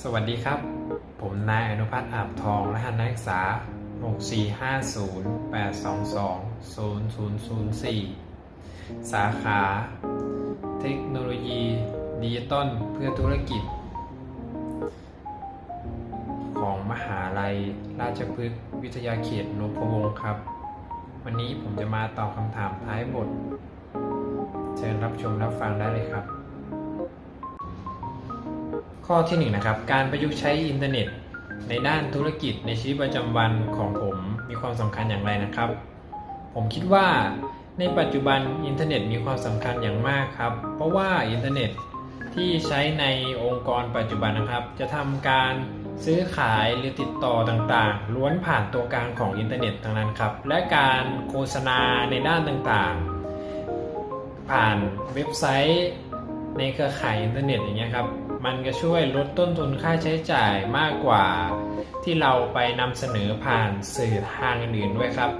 สวัสดีครับ ผมนายอนุพัฒน์อาบทองรหัสนักศึกษา 64508220004 สาขา เทคโนโลยีดิจิตอลเพื่อธุรกิจ ของมหาลัยราชพฤกษ์วิทยาเขตนพวงศ์ครับ วันนี้ผมจะมาตอบคำถามท้ายบท เชิญรับชมรับฟังได้เลยครับ ข้อที่1นงนะครับการประยุกต์ใช้อินเทอร์เน็ต ในด้านธุรกิจในชีวิตประจำวันของผมมีความสำคัญอย่างไรนะครับ ผมคิดว่าในปัจจุบันอินเทอร์เน็ตมีความสำคัญอย่างมากครับ เพราะว่าอินเทอร์เน็ตที่ใช้ในองค์กรปัจจุบันนะครับ จะทำการซื้อขายหรือติดต่อต่างๆ ล้วนผ่านตัวกลางของอินเทอร์เน็ตทั้งนั้นครับ และการโฆษณาในด้านต่างๆ ผ่านเว็บไซต์ในเครือข่ายอินเทอร์เน็ตอย่างเงี้ยครับ มันก็ช่วยลดต้นทุนค่าใช้จ่ายมากกว่า ที่เราไปนำเสนอผ่านสื่อทางอื่นด้วยครับ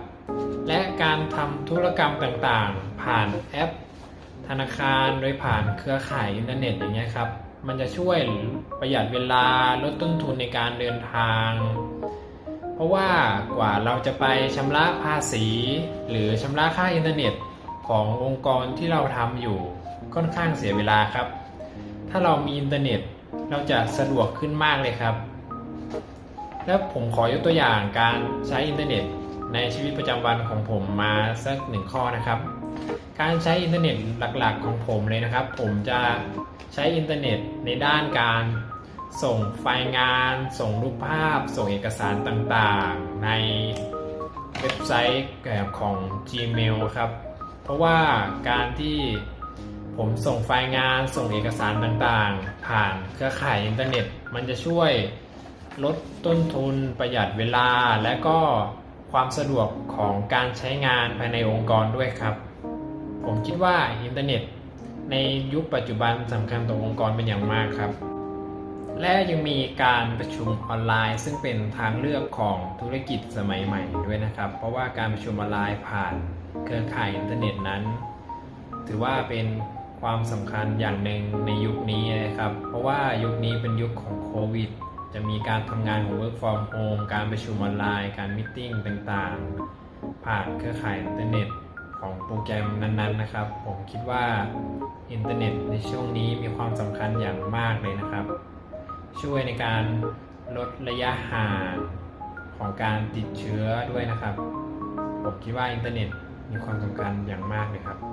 และการทำธุรกรรมต่างๆ ผ่านแอป ธนาคารโดยผ่านเครือข่ายอินเทอร์เน็ตอย่างเงี้ยครับ มันจะช่วยประหยัดเวลาลดต้นทุนในการเดินทาง เพราะว่ากว่าเราจะไปชำระภาษี หรือชำระค่าอินเทอร์เน็ตขององค์กรที่เราทำอยู่ค่อนข้างเสียเวลาครับ ถ้าเรามีอินเทอร์เน็ต เราจะสะดวกขึ้นมากเลยครับ แล้วผมขอยกตัวอย่างการใช้อินเทอร์เน็ต ในชีวิตประจำวันของผมมาสักหนึ่งข้อนะครับ การใช้อินเทอร์เน็ตหลักๆของผมเลยนะครับ ผมจะใช้อินเทอร์เน็ตในด้านการส่งไฟล์งาน ส่งรูปภาพ ส่งเอกสารต่างๆ ในเว็บไซต์ของ Gmail ครับ เพราะว่าการที่ ผมส่งไฟล์งานส่งเอกสารต่างๆ ผ่านเครือข่ายอินเทอร์เน็ต มันจะช่วยลดต้นทุนประหยัดเวลา และก็ความสะดวกของการใช้งานภายในองค์กรด้วยครับ ผมคิดว่าอินเทอร์เน็ต ในยุคปัจจุบันสำคัญต่อองค์กรเป็นอย่างมากครับ และยังมีการประชุมออนไลน์ ซึ่งเป็นทางเลือกของธุรกิจสมัยใหม่ด้วยนะครับ เพราะว่าการประชุมออนไลน์ผ่านเครือข่ายอินเทอร์เน็ตนั้น ถือว่าเป็น ความสำคัญอย่างหนึ่งในยุคนี้นะครับ เพราะว่ายุคนี้เป็นยุคของโควิด จะมีการทำงานของ work from home การประชุมออนไลน์ การมิ팅ต่างๆ ผ่านเครือข่ายอินเทอร์เน็ตของโปรแกรมนั้นๆนะครับ ผมคิดว่าอินเทอร์เน็ตในช่วงนี้มีความสำคัญอย่างมากเลยนะครับ ช่วยในการลดระยะห่างของการติดเชื้อด้วยนะครับ ผมคิดว่าอินเทอร์เน็ตมีความสำคัญอย่างมากเลยครับ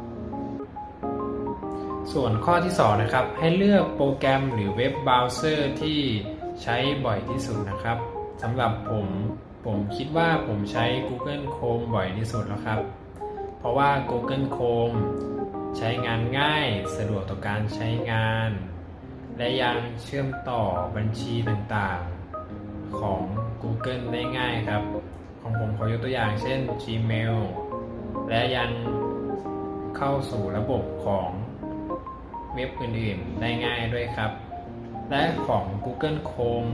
ส่วนข้อที่ 2 นะครับ ให้เลือกโปรแกรมหรือเว็บเบราว์เซอร์ที่ใช้บ่อยที่สุดนะครับสำหรับผมผมคิดว่าผมใช้ Google Chrome บ่อยที่สุดแล้วครับ เพราะว่า Google Chrome ใช้งานง่ายสะดวกต่อการใช้งาน และยังเชื่อมต่อบัญชีต่างๆ ของ Google ได้ง่ายครับ ของผมขอยกตัวอย่างเช่น Gmail และยังเข้าสู่ระบบของ เว็บอื่นๆ ได้ง่ายด้วยครับ และของ Google Chrome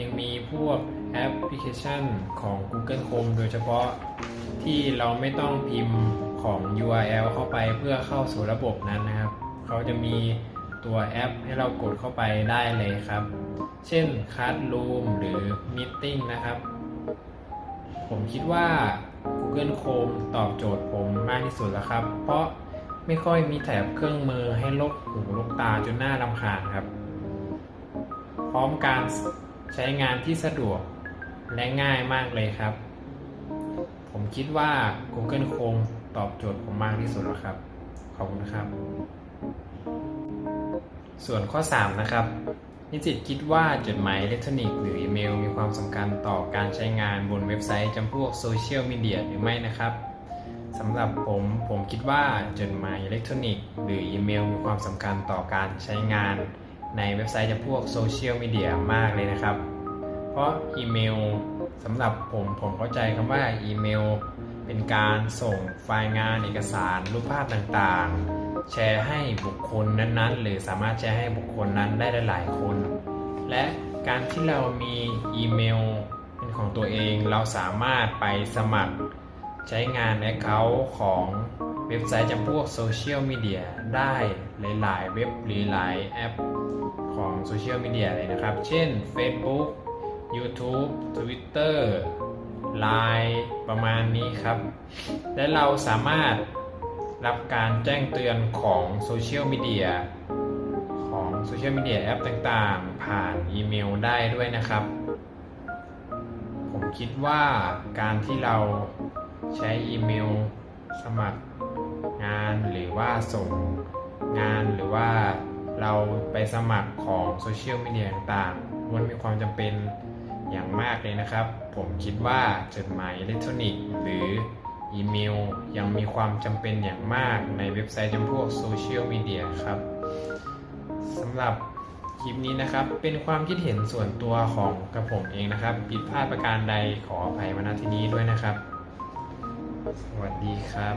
ยังมีพวกแอปพลิเคชันของ Google Chrome โดยเฉพาะที่เราไม่ต้องพิมพ์ของ URL เข้าไปเพื่อเข้าสู่ระบบนั้นนะครับ เขาจะมีตัวแอปให้เรากดเข้าไปได้เลยครับ เช่น Classroom หรือ Meeting นะครับ ผมคิดว่า Google Chrome ตอบโจทย์ผมมากที่สุดแล้วครับ เพราะ ไม่ค่อยมีแถบเครื่องมือให้ลกหูลกตาจนหน่ารำคาญครับ พร้อมการใช้งานที่สะดวกและง่ายมากเลยครับ ผมคิดว่า Google Chrome ตอบโจทย์ผมมากที่สุดแล้วครับ ขอบคุณครับ ส่วนข้อ 3 นะครับ นิสิตคิดว่าจดหมายอิเล็กทรอนิกส์หรืออีเมล มีความสำคัญต่อการใช้งานบนเว็บไซต์จำพวกโซเชียลมีเดียหรือไม่นะครับ สำหรับผมผมคิดว่าจดหมายอิเล็กทรอนิกส์หรืออีเมลมีความสำคัญต่อการใช้งานในเว็บไซต์จำพวกโซเชียลมีเดียมากเลยนะครับ เพราะอีเมลสำหรับผมผมเข้าใจคำว่าอีเมล เป็นการส่งไฟล์งานเอกสารรูปภาพต่างๆ แชร์ให้บุคคลนั้นๆ หรือสามารถแชร์ให้บุคคลนั้นได้หลายๆคน และการที่เรามีอีเมลเป็นของตัวเองเราสามารถไปสมัคร ใช้งาน Account ของเว็บไซต์จำพวกโซเชียลมีเดียได้หลาย ๆ เว็บหรือหลายแอปของโซเชียลมีเดียเลยนะครับ เช่น Facebook YouTube Twitter Line ประมาณนี้ครับ และเราสามารถรับการแจ้งเตือนของโซเชียลมีเดียของโซเชียลมีเดียแอปต่างๆ ผ่านอีเมลได้ด้วยนะครับ ผมคิดว่าการที่เรา ใช้อีเมล สมัครงานหรือว่าส่งงานหรือว่าเราไปสมัครของโซเชียลมีเดียต่างๆมันมีความจำเป็นอย่างมากเลยนะครับ ผมคิดว่าจดหมายอิเล็กทรอนิกส์หรืออีเมลยังมีความจำเป็นอย่างมากในเว็บไซต์จำพวกโซเชียลมีเดียครับสำหรับคลิปนี้นะครับ เป็นความคิดเห็นส่วนตัวของกระผมเองนะครับ ผิดพลาดประการใดขออภัยมาณที่นี้ด้วยนะครับ สวัสดีครับ